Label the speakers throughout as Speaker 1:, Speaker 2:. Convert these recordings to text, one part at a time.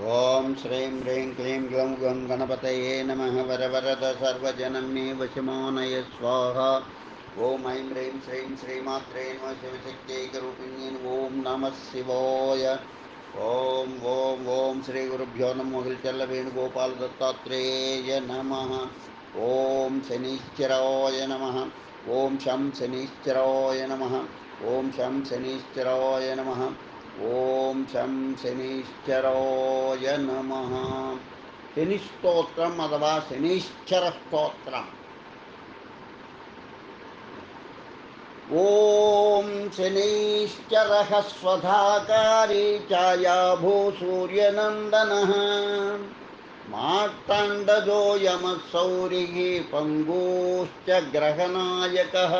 Speaker 1: ॐ श्रीं ह्रीं क्लीं ग्लौं गं गणपतये नमः वरवरद सर्वजनं मे वशमानय स्वाहा। ॐ ऐं ह्रीं श्रीं श्रीमात्रे नमः शिवशक्त्यैकरूपिण्यै ॐ नमः शिवाय। ॐ ॐ ॐ श्रीगुरुभ्यो नमो वेणुगोपालदत्तात्रेय नमः। ॐ शनीश्चराय नमः। ॐ शं शनीश्चराय नमः। ॐ शं शनीश्चराय नमः। ॐ शं शनीश्चराय नमः। शनिस्तोत्रम् अथवा शनीश्चरस्तोत्रम्। ॐ शनीश्चरः स्वधाकारी छायाभू सूर्यनन्दनः। मार्ताण्डजोऽयमसौरिः पङ्गूश्च ग्रहनायकः।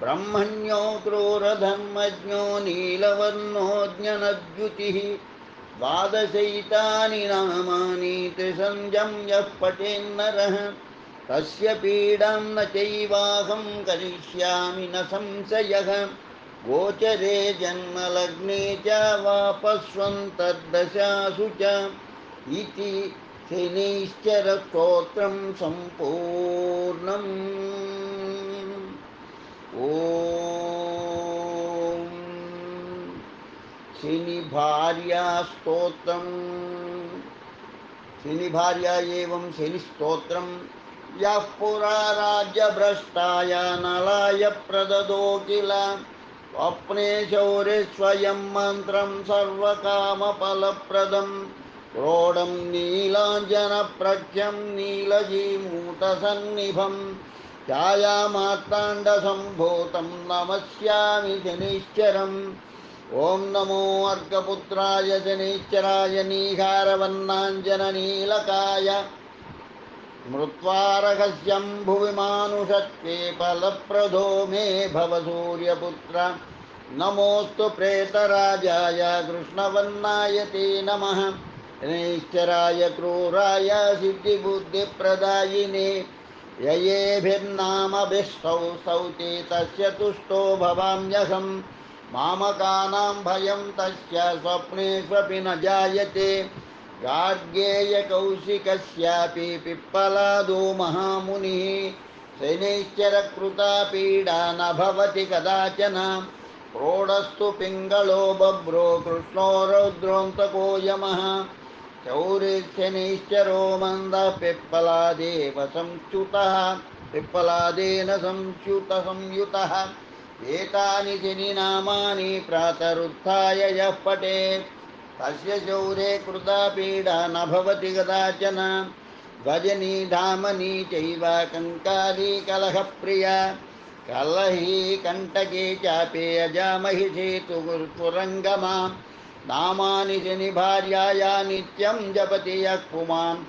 Speaker 1: ब्रह्मण्यो क्रूरधर्मज्ञो नीलवर्णो ज्ञनद्युतिः द्वादशैतानि नामानि त्रिसञ्जं यः पठेन्नरः तस्य पीडां न चैवाहं करिष्यामि न संशयः। गोचरे जन्मलग्ने च वापस्वन्तर्दशासु च इति शनैश्चरस्तोत्रं सम्पूर्णम्। ॐ शनिभार्यास्तोत्रं शनिभार्या एवं शनिस्तोत्रं यः पुरा राज्यभ्रष्टाय नलाय प्रददो किल। स्वप्ने शौरे स्वयं मन्त्रं सर्वकामफलप्रदं। क्रोडं नीलाञ्जनप्रख्यं नीलजीमूतसन्निभं छायामार्ताण्डसम्भूतं नमस्यामि शनिश्चरम्। ॐ नमो अर्कपुत्राय शनिश्चराय नीहारवन्नाञ्जननीलकाय। मृत्वारहस्यं भुवि मानुषत्वे फलप्रदो मे भव सूर्यपुत्र। नमोऽस्तु प्रेतराजाय कृष्णवन्नाय ते नमः। शनैश्चराय क्रूराय सिद्धिबुद्धिप्रदायिने ययेभिर्नामभिष्टौ स्तौते तस्य तुष्टो भवाम्यहम् मामकानां भयं तस्य स्वप्नेष्वपि न जायते। गार्गेयकौशिकस्यापि पिप्पलादो महामुनिः। शनैश्चरकृता पीडा न भवति कदाचन। प्रोढस्तु पिङ्गलो बभ्रो कृष्णो रौद्रोऽन्तको यमः। चौरिशनैश्चरो मन्दः पिप्पलादेव संच्युतः पिप्पलादेन संच्युतः संयुतः एतानि शनिनामानि प्रातरुत्थाय यः पठेत्। तस्य शौरे कृता पीडा न भवति कदाचन। भजनी धामनी चैव कङ्काली कलहप्रिया। कलही कण्टके चापे अजामहिषे तु नामानि शनिभार्याया नित्यं जपति यः पुमान्।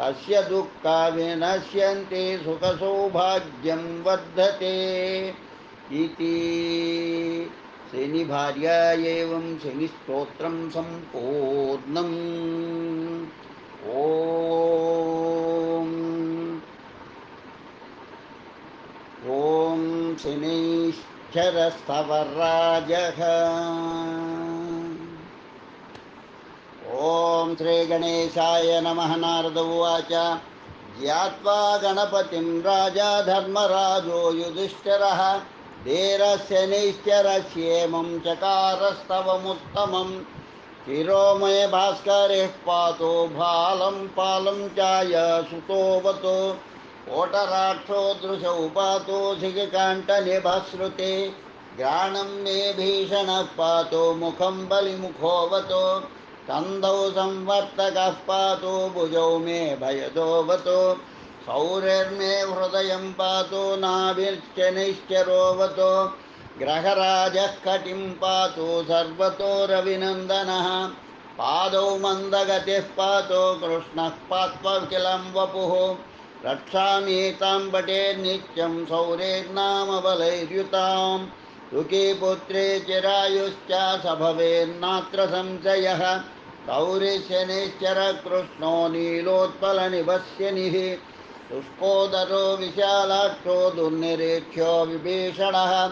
Speaker 1: तस्य दुःखा विनश्यन्ते सुखसौभाग्यं वर्धते इति। शनिभार्या एवं शनिस्तोत्रं सम्पूर्णम्। ॐ। ॐ शनैश्चरस्तवराजः ॐ श्रीगणेशाय नमः नारद उवाच। ज्ञात्वा गणपतिं राजा धर्मराजो युधिष्ठिरः। धीरशनैश्चरस्येमं चकारस्तवमुत्तमं शिरोमय भास्करिः पातो भालं पालं चाय सुतोवतो ओटराक्षो दृशौ पातो शिखकाण्ठनिभश्रुते घ्राणं मे भीषणः पातो मुखं बलिमुखोऽवतो कन्दौ संवर्तकः पातो, भुजौ मे भयदोवतो सौर्यर्मे हृदयं पातो नाभिश्चनैश्चरोवतो ग्रहराजः कटिं पातो, सर्वतो रविनन्दनः। पादौ मन्दगतिः पातो, कृष्णः पात्वकिलं वपुः। रक्षामीतां पटे नित्यं सौरेर्नाम बलैर्युतां सुखी पुत्रे चिरायुश्च स भवेन्नात्र संशयः। सौरिशनिश्चर कृष्णो नीलोत्पलनिभस्यनिः शुष्कोदरो विशालाक्षो दुर्निरीक्ष्यो विभीषणः।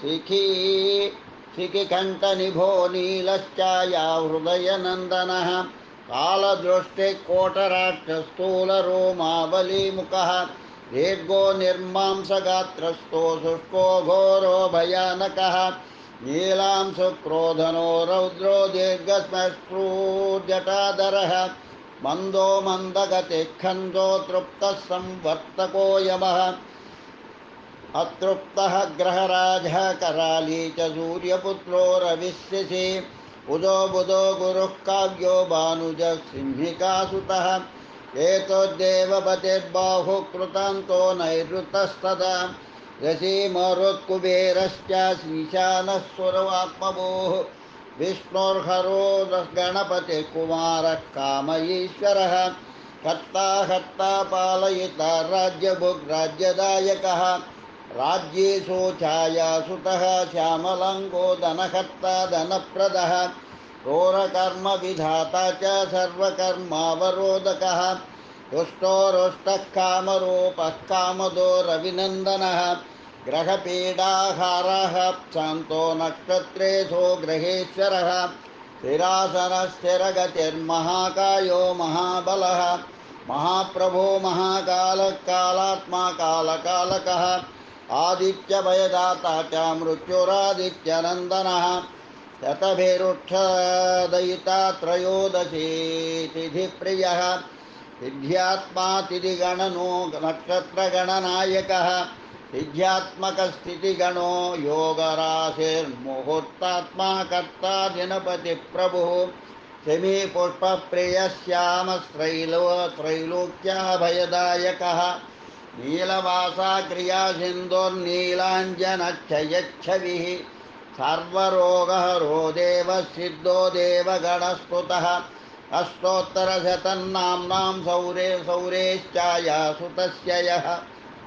Speaker 1: शिखी शिखिकण्ठनिभो नीलश्चाया हृदयनन्दनः कालदृष्टिकोटराक्षस्थूलरोमावलीमुखः दीर्घो निर्मांसगात्रस्थो शुष्को घोरो भयानकः। नीलांशुक्रोधनो रौद्रो दीर्घश्मश्रूर्जटाधरः मन्दो मन्दगतिः खन्दो तृप्तः संवर्तको यमः। अतृप्तः ग्रहराजः कराली च सूर्यपुत्रो रविश्यसि उदो बुधो गुरुः काव्यो भानुजः सिंहिकासुतः। एतद्देवपतिर्बाहुः कृतान्तो नैऋतस्तदा। यसीमरुत्कुबेरश्च ईशानः सुरवात्मभूः विष्णोर्हरो गणपतिः कुमारः काम ईश्वरः कर्ता हर्ता पालयिता राज्यभुग्राज्यदायकः राज्येषु छायासुतः श्यामलङ्गो धनहर्ता धनप्रदः क्रोरकर्मविधाता च सर्वकर्मावरोधकः रुष्टोरुष्टः कामरूपः कामदो रविनन्दनः ग्रहपीडाहारः, शान्तो नक्षत्रेषु ग्रहेश्वरः स्थिरासनस्थिरगतिर्महाकायो महाबलः। महाप्रभो महाकालः कालात्मा कालकालकः आदित्यभयदाता च मृत्युरादित्यनन्दनः। शतभिरुक्षदयिता तिथिप्रियः सिद्ध्यात्मा तिथिगणनो नक्षत्रगणनायकः। सिद्ध्यात्मकस्थितिगणो योगराशिर्मुहूर्तात्मा कर्ता दिनपतिप्रभुः शमीपुष्पप्रियश्यामस्त्रैलो त्रैलोक्याभयदायकः नीलवासा क्रियासिन्धुर्नीलाञ्जनच्छयच्छविः सर्वरोगहरो देवः सिद्धो देवगणस्तुतः अष्टोत्तरशतन्नाम्नां सौरे सौरेश्चायासुतस्य यः।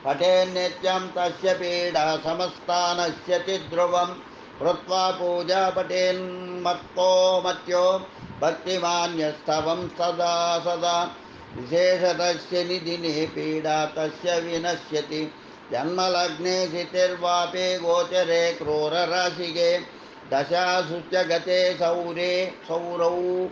Speaker 1: पठेन्नित्यं तस्य पीडा समस्तानश्यति ध्रुवं कृत्वा पूजा पठेन्मत्तो मत्यो भक्तिमान्यस्तवं सदा सदा। विशेषतस्य निधिने पीडा तस्य विनश्यति। जन्मलग्ने स्थितिर्वापे गोचरे क्रूरराशिगे दशासु च गते सौरे सौरौ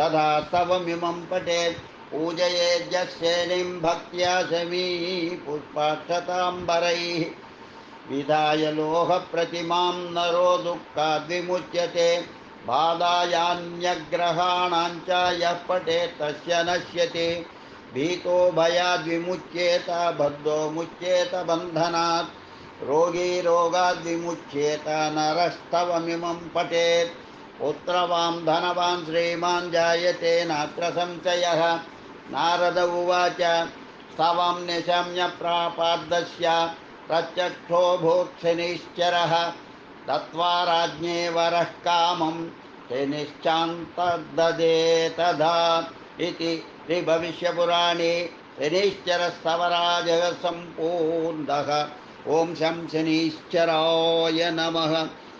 Speaker 1: तथा स्तवमिमं पठेत् पूजयेद्यस्येनिं भक्त्या शमी पुष्पाक्षताम्बरैः। विधाय लोहप्रतिमां नरो दुःखाद्विमुच्यते। बाधायान्यग्रहाणां च यः पठेत् तस्य नश्यति। भीतो भयाद्विमुच्येत, बद्धो मुच्येत बन्धनात्। रोगी रोगाद्विमुच्येत, नरस्तवमिमं पठेत्। पुत्रवां धनवान् श्रीमान् जायते नात्र संशयः। नारद उवाच, स्तवं निशम्य प्रापार्धस्य प्रत्यक्षो भूक्षनिश्चरः दत्त्वा राज्ञे वरः कामं शनिश्चान्तददे तदा। इति श्रीभविष्यपुराणे शनिश्चरस्तवराजः सम्पूर्णः। ॐ शं शनीश्चराय नमः।